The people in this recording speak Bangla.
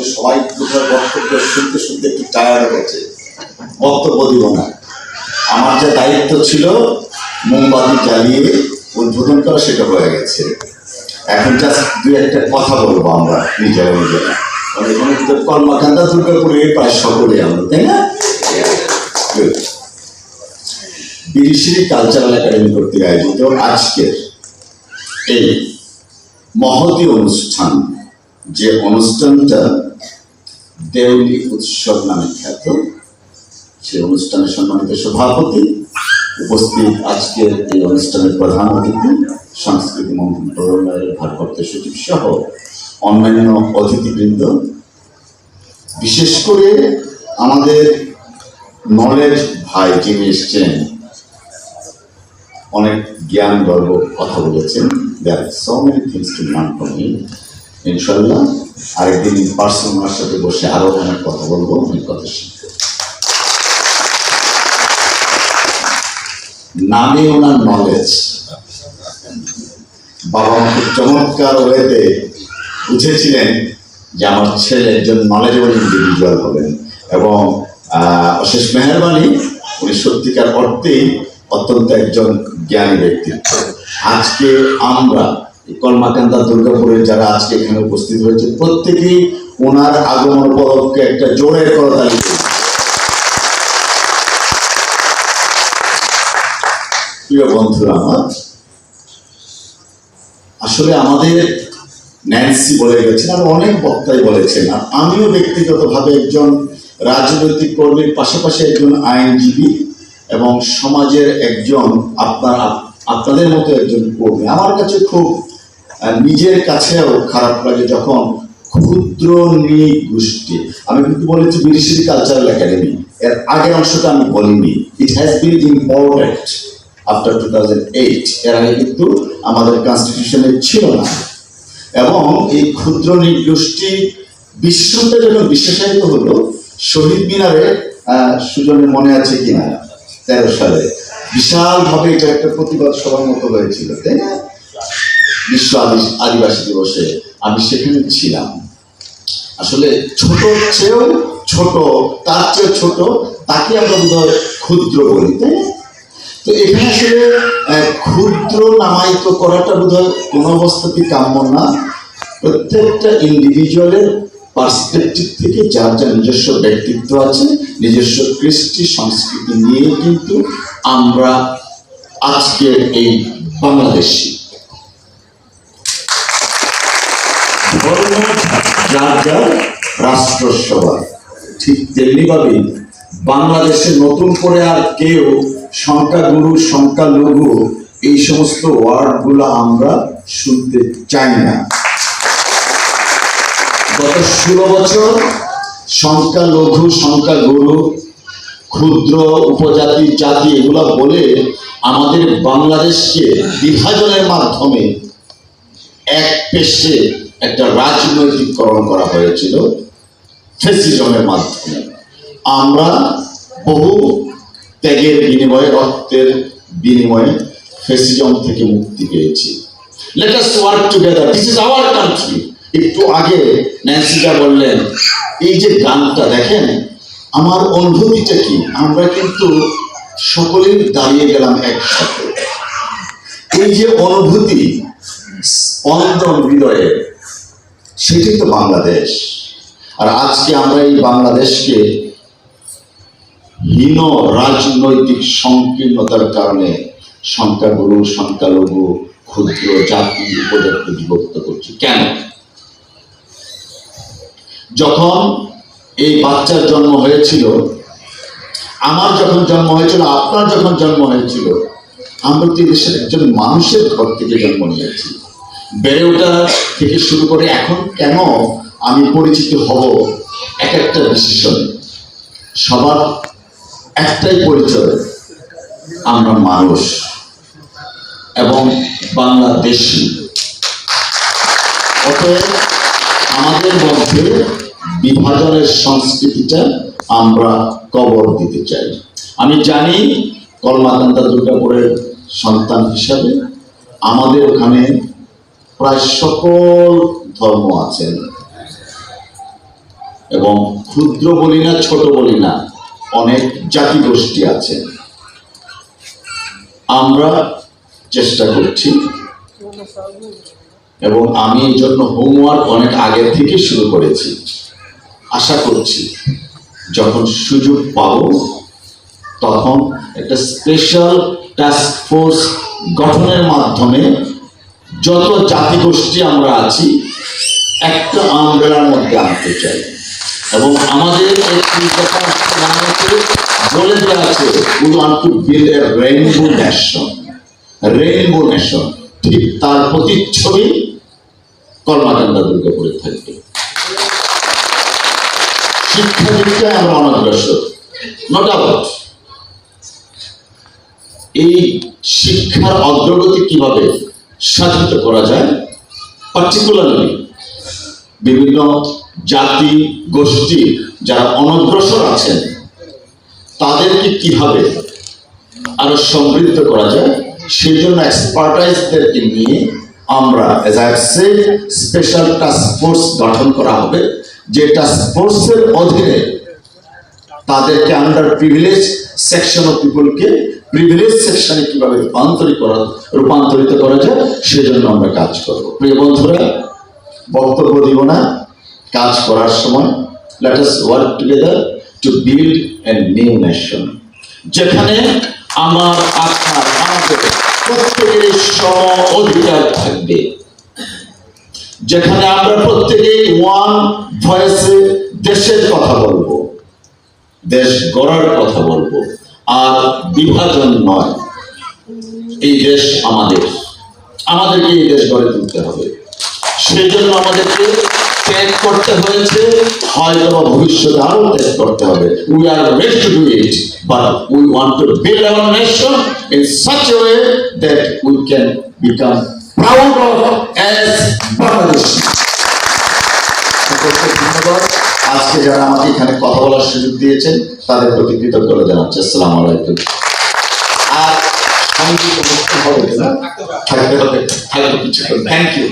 যে সবাই কোথাও বক্তব্য শুনতে শুনতে একটু টায়ার্ড গেছে। বক্তব্য দিব না। আমার যে দায়িত্ব ছিল মোমবাতি জ্বালিয়ে উদ্বোধন করা সেটা হয়ে গেছে। এখন জাস্ট দুই একটা কথা বলব আমরা নিজেরা নিজেরা। এখানে কর্মকান্দা দুর্গাপুরে প্রায় সকলে আমরা, তাই না. বিরিশিরি কালচারাল একাডেমি কর্তৃক আয়োজিত আজকের এই মহতি অনুষ্ঠান, যে অনুষ্ঠানটা দেউলি উৎসব নামে খ্যাত। সেই অনুষ্ঠানের সম্মানিত সভাপতি উপস্থিত আজকের এই অনুষ্ঠানের প্রধান অতিথি সংস্কৃতি মন্ত্রণালয়ের ভারপ্রাপ্ত সচিব সহ অন্যান্য অতিথিবৃন্দ। বিশেষ করে আমাদের নলেজ ভাই যিনি এসছেন, অনেক জ্ঞান গর্ব কথা বলেছেন there so many things to learn from him ইনশাল্লাহ আরেকদিন পার্সোনাল ওনার সাথে বসে আরও অনেক কথা বলব, অনেক কথা শিখব। নামে ওনার নলেজ বাবা খুব চমৎকার ওয়েতে বুঝেছিলেন যে আমার ছেলে একজন নলেজেবল ইন্ডিভিজুয়াল হবেন। এবং অশেষ মেহরবানি, উনি সত্যিকার অর্থেই অত্যন্ত একজন জ্ঞানী ব্যক্তিত্ব। আজকে আমরা কলমাকান্দা দুর্গাপুরে যারা আজকে এখানে উপস্থিত হয়েছে প্রত্যেকেই ওনার আগমন উপলক্ষে একটা জোরের করতালি। প্রিয় বন্ধুরা, আমার আসলে আমাদের ন্যান্সি বলে গেছেন, আর অনেক বক্তাই বলেছেন, আর আমিও ব্যক্তিগতভাবে একজন রাজনৈতিক কর্মীর পাশাপাশি একজন আইনজীবী এবং সমাজের একজন আপনার, আপনাদের মতো একজন কর্মী আমার কাছে খুব নিজের কাছেও খারাপ লাগে যখন ক্ষুদ্র নৃগোষ্ঠী আমি কিন্তু বলেছি বিরিশিরি কালচারাল একাডেমি এর আগের অংশটা আমি বলিনি। It has been important after two thousand eight এর আগে কিন্তু আমাদের কনস্টিটিউশনে ছিল না। এবং এই ক্ষুদ্র নৃগোষ্ঠী বিশ্বটা যেন বিশেষায়িত হলো, শহীদ মিনারে সুজনের মনে আছে কিনা? তেরো সালে। বিশালভাবে এটা একটা প্রতিবাদ সভার মতো হয়েছিল, তাই না? বিশ্ব আদি- আদিবাসী দিবসে, আমি সেখানে ছিলাম। আসলে ছোট চেয়েও ছোট, তার চেয়ে ছোট, তাকে আমরা বোধহয় ক্ষুদ্র বলি, তাই তো এখানে আসলে ক্ষুদ্র নামায়িত করাটা বোধহয় কোনো অবস্থাতেই কাম্য না। প্রত্যেকটা ইন্ডিভিজুয়ালের পার্সপেক্টিভ থেকে যার যার নিজস্ব ব্যক্তিত্ব আছে, নিজস্ব কৃষ্টি সংস্কৃতি নিয়ে কিন্তু আমরা আজকের এই বাংলাদেশি ধর্ম যার যার রাষ্ট্র সবার ঠিক তেমনিভাবেই বাংলাদেশে নতুন করে আর কেউ সংখ্যাগুরু, সংখ্যালঘু এই সমস্ত ওয়ার্ডগুলো আমরা শুনতে চাই না। গত ষোলো বছর সংখ্যালঘু, সংখ্যাগুরু, ক্ষুদ্র, উপজাতি, জাতি এগুলা বলে আমাদের বাংলাদেশকে বিভাজনের মাধ্যমে এক পেশে একটা রাজনৈতিককরণ করা হয়েছিল ফেসিজমের মাধ্যমে। আমরা বহু ত্যাগের বিনিময়ে, রক্তের বিনিময়ে ফেসিজম থেকে মুক্তি পেয়েছি। Let us work together this is our country একটু আগে ন্যান্সিকা বললেন, এই যে গানটা, দেখেন, আমার অনুভূতিটা কি? আমরা কিন্তু সকলেই দাঁড়িয়ে গেলাম একসাথে। এই যে অনুভূতি, স্পন্দন হৃদয়ে সেটি তো বাংলাদেশ। আর আজকে আমরা এই বাংলাদেশকে হীন রাজনৈতিক সংকীর্ণতার কারণে সংখ্যাগুরু, সংখ্যালঘু, ক্ষুদ্র জাতি উপজাতি বিভক্ত করছি। কেন? যখন এই বাচ্চার জন্ম হয়েছিল, আমার যখন জন্ম হয়েছিল, আপনার যখন জন্ম হয়েছিল, আমরা তো দেশের একজন মানুষের ঘর থেকে জন্ম নিয়েছি। বেড়ে ওঠা থেকে শুরু করে এখন কেন আমি পরিচিত হব এক একটা বিশেষণে সবার একটাই পরিচয়, আমরা মানুষ এবং বাংলাদেশি। অতএব আমাদের মধ্যে বিভাজনের সংস্কৃতিটা আমরা কবর দিতে চাই। আমি জানি কলমাকান্দা দুর্গাপুরের সন্তান হিসাবে আমাদের ওখানে প্রায় সকল ধর্ম আছেন এবং ক্ষুদ্র বলি না, ছোট বলি না, অনেক জাতি গোষ্ঠী আছে। আমরা চেষ্টা করছি। এবং আমি এই জন্য হোমওয়ার্ক অনেক আগে থেকে শুরু করেছি। আশা করছি, যখন সুযোগ পাব, তখন একটা স্পেশাল টাস্ক ফোর্স গঠনের মাধ্যমে যত জাতিগোষ্ঠী আমরা আছি, একটা আমব্রেলার মধ্যে আনতে চাই। এবং আমাদের বলে আছে রেইনবো নেশন রেইনবো নেশন ঠিক তার প্রতিচ্ছবি কর্মাকাণ্ডা দুর্গাপুরে থাকবে। শিক্ষা দিকটায় আমরা অনগ্রসর নো এই শিক্ষার অগ্রগতি কীভাবে সাধিত করা যায়। পার্টিকুলারলি বিভিন্ন জাতি, গোষ্ঠী যারা অনগ্রসর আছেন, তাদেরকে কীভাবে আরও সমৃদ্ধ করা যায়, সেই জন্য এক্সপার্টাইজদেরকে নিয়ে আমরা স্পেশাল টাস্ক ফোর্স গঠন করা হবে। যে টাস্ক ফোর্সের অধীনে তাদেরকে আন্ডার প্রিভিলেজ সেকশন অফ পিপলকে সেকশনে কীভাবে রূপান্তরিত করা রূপান্তরিত করা যায়, সেজন্য আমরা কাজ করব। প্রিয় বন্ধুরা, বক্তব্য দিব না। কাজ করার সময় let us work together to build a new nation যেখানে আমার আপনার আমাদের প্রত্যেকের সম অধিকার থাকবে। যেখানে আমরা প্রত্যেকেই ওয়ান ভয়েসে দেশের কথা বলব, দেশ গড়ার কথা বলব। আর বিভাজন নয়। এই দেশ আমাদের। আমাদেরকে এই দেশ গড়ে তুলতে হবে। সেই জন্য আমাদেরকে ত্যাগ করতে হয়েছে হয়তো বা ভবিষ্যতে আরও ত্যাগ করতে হবে। We are ready to do it but we want to build our nation in such a way that we can become proud of as Bangladesh ধন্যবাদ। আজকে যারা আমাকে এখানে কথা বলার সুযোগ দিয়েছেন তাদের প্রতি কৃতজ্ঞতা জানাচ্ছি। আসসালাম আলাইকুম। আর থাকতে হবে। থাকবে থ্যাংক ইউ